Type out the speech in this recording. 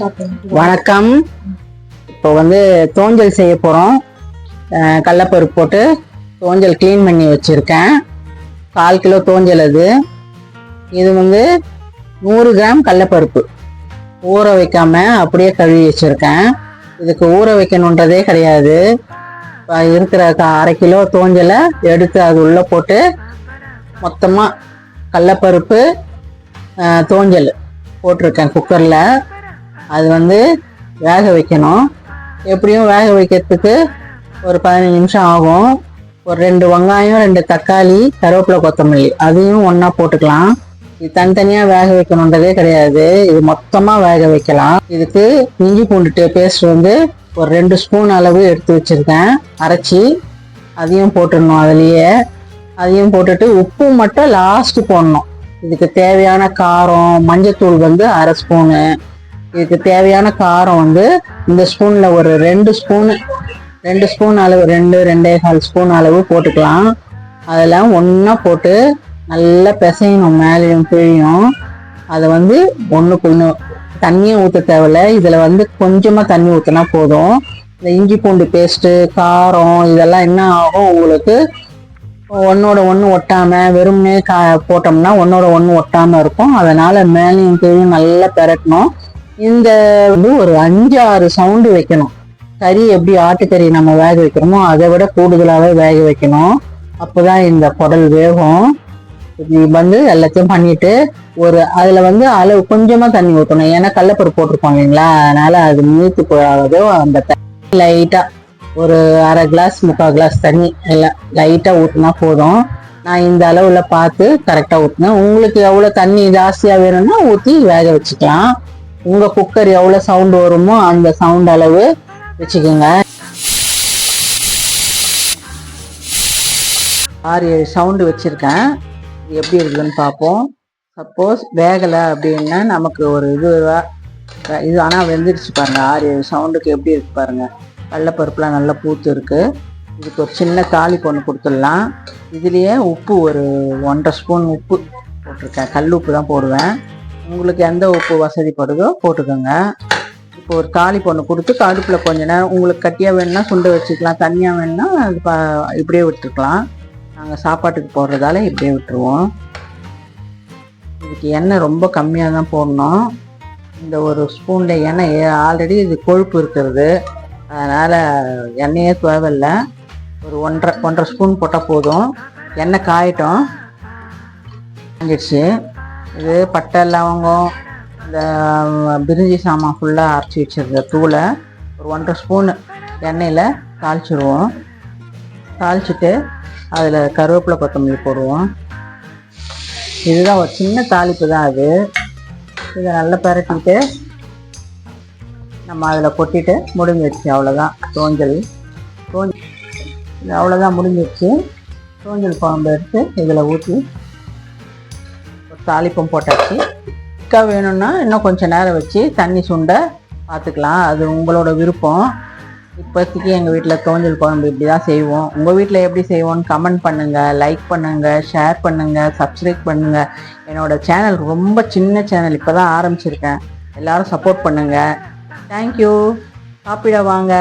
வணக்கம். இப்போ வந்து தோஞ்சல் செய்ய போகிறோம் கடலப்பருப்பு போட்டு தோஞ்சல் க்ளீன் பண்ணி வச்சுருக்கேன். கால் கிலோ தோஞ்சல் அது. இது வந்து நூறு கிராம் கடலப்பருப்பு. ஊற வைக்காம அப்படியே கழுவி வச்சுருக்கேன். இதுக்கு ஊற வைக்கணுன்றதே கிடையாது. இப்போ இருக்கிற அரை கிலோ தோஞ்சலை எடுத்து அது உள்ளே போட்டு மொத்தமாக கடலப்பருப்பு தோஞ்சல் போட்டிருக்கேன் குக்கரில் அது வந்து வேக வைக்கணும். எப்படியும் வேக வைக்கிறதுக்கு ஒரு பதினஞ்சு நிமிஷம் ஆகும். ஒரு ரெண்டு வெங்காயம் ரெண்டு தக்காளி கருவேப்பிலை கொத்தமல்லி அதையும் ஒன்றா போட்டுக்கலாம். இது தனித்தனியாக வேக வைக்கணுன்றதே கிடையாது. இது மொத்தமாக வேக வைக்கலாம். இதுக்கு இஞ்சி பூண்டு பேஸ்ட் வந்து ஒரு ரெண்டு ஸ்பூன் அளவு எடுத்து வச்சுருக்கேன். அரைச்சி அதையும் போட்டுடணும் அதுலேயே. அதையும் போட்டுட்டு உப்பு மட்டும் லாஸ்ட்டு போடணும். இதுக்கு தேவையான காரம் மஞ்சத்தூள் வந்து அரை ஸ்பூனு. இதுக்கு தேவையான காரம் வந்து இந்த ஸ்பூன்ல ஒரு ரெண்டு ஸ்பூன் ரெண்டு ஸ்பூன் அளவு ரெண்டு ரெண்டே கால் ஸ்பூன் அளவு போட்டுக்கலாம். அதெல்லாம் ஒன்றா போட்டு நல்லா பிசையணும் மேலேயும் கீழையும். அதை வந்து ஒன்றுக்கு ஒன்று தண்ணியும் ஊற்ற தேவையில்ல. இதில் வந்து கொஞ்சமாக தண்ணி ஊற்றினா போதும். இந்த இஞ்சி பூண்டு பேஸ்ட்டு காரம் இதெல்லாம் என்ன ஆகும் உங்களுக்கு? ஒன்னோட ஒன்று ஒட்டாமல் வெறும்னே கா போட்டோம்னா ஒன்னோட ஒன்று ஒட்டாமல் இருக்கும். அதனால் மேலேயும் கீழையும் நல்லா பெரட்டணும். இந்த வந்து ஒரு ஆறு சவுண்டு வைக்கணும். கறி எப்படி ஆட்டுக்கறி நம்ம வேக வைக்கிறோமோ அதை விட கூடுதலாகவே வேக வைக்கணும். அப்போதான் இந்த குடல் வேகும். இப்படி வந்து எல்லாத்தையும் பண்ணிட்டு ஒரு அதில் வந்து அளவு கொஞ்சமாக தண்ணி ஊற்றணும் ஏன்னா கடலப்பருப்பு போட்டிருக்கோம் இல்லைங்களா? அதனால அது நீத்து போகாதோ அந்த தண்ணி லைட்டாக ஒரு அரை கிளாஸ் முக்கால் கிளாஸ் தண்ணி எல்லாம் லைட்டாக ஊற்றினா போதும். நான் இந்த அளவில் பார்த்து கரெக்டாக ஊற்றினேன் உங்களுக்கு எவ்வளோ தண்ணி ஜாஸ்தியாக வேணும்னா ஊற்றி வேக வச்சுக்கலாம். உங்கள் குக்கர் எவ்வளோ சவுண்டு வருமோ அந்த சவுண்ட் அளவு வச்சுக்கோங்க. ஆறு ஏழு சவுண்டு வச்சுருக்கேன். இது எப்படி இருக்குதுன்னு பார்ப்போம். சப்போஸ் வேகலை அப்படின்னா நமக்கு ஒரு இது இது ஆனால் வெந்துடுச்சு பாருங்கள் ஆறு ஏழு சவுண்டுக்கு எப்படி இருக்கு பாருங்கள் கடலப்பருப்புலாம் நல்லா பூத்து இருக்குது இதுக்கு ஒரு சின்ன தாளி கொண்டு கொடுத்துடலாம். இதுலேயே உப்பு ஒரு ஒன்றரை ஸ்பூன் உப்பு போட்டிருக்கேன். கல் உப்பு தான் போடுவேன். உங்களுக்கு எந்த உப்பு வசதிப்படுதோ போட்டுக்கோங்க. இப்போ ஒரு தாலி பொண்ணு கொடுத்து கடுப்பில் கொஞ்ச நேரம் உங்களுக்கு கட்டியாக வேணும்னா சுண்டை வச்சுக்கலாம் தனியாக வேணும்னா அது ப இப்படியே விட்டுருக்கலாம். நாங்கள் சாப்பாட்டுக்கு போடுறதால இப்படியே விட்டுருவோம். இதுக்கு எண்ணெய் ரொம்ப கம்மியாக தான் போடணும். இந்த ஒரு ஸ்பூனில் எண்ணெய் ஆல்ரெடி இது கொழுப்பு இருக்கிறது. அதனால் எண்ணெயே தேவையில்லை. ஒரு ஒன்றரை ஒன்றரை ஸ்பூன் போட்டால் போதும். எண்ணெய் காயட்டும். காஞ்சிடுச்சு. இது பட்டை லவங்கம் இந்த பிரிஞ்சி சாமான் ஃபுல்லாக அரைச்சி வச்சிருந்த தூளை ஒரு ஒன்றரை ஸ்பூன் எண்ணெயில் தாளிச்சிடுவோம் தாளிச்சிட்டு அதில் கருவேப்பிலை கொத்தமல்லி போடுவோம். இதுதான் ஒரு சின்ன தாளிப்பு தான் அது. இதை நல்லா பரட்டிட்டு நம்ம அதில் கொட்டிட்டு முடிஞ்சிடுச்சு அவ்வளோதான் தோஞ்சல். தோஞ்சல் இது அவ்வளோதான் முடிஞ்சிடுச்சு தோஞ்சல் குழம்பு எடுத்து இதில் ஊற்றி தாளிப்பும் போட்டாச்சு. திக்காக வேணும்னா இன்னும் கொஞ்சம் நேரம் வச்சு தண்ணி சுண்ட பார்த்துக்கலாம் அது உங்களோட விருப்பம். இப்போதைக்கு எங்கள் வீட்டில் தோஞ்சல் குழம்பு இப்படி தான் செய்வோம். உங்கள் வீட்டில் எப்படி செய்வோம்னு கமெண்ட் பண்ணுங்கள் லைக் பண்ணுங்கள் ஷேர் பண்ணுங்கள் சப்ஸ்கிரைப் பண்ணுங்கள் என்னோடய சேனல் ரொம்ப சின்ன சேனல் இப்போ தான் ஆரம்பிச்சிருக்கேன். எல்லாரும் சப்போர்ட் பண்ணுங்கள் தேங்க்யூ சாப்பிட வாங்க.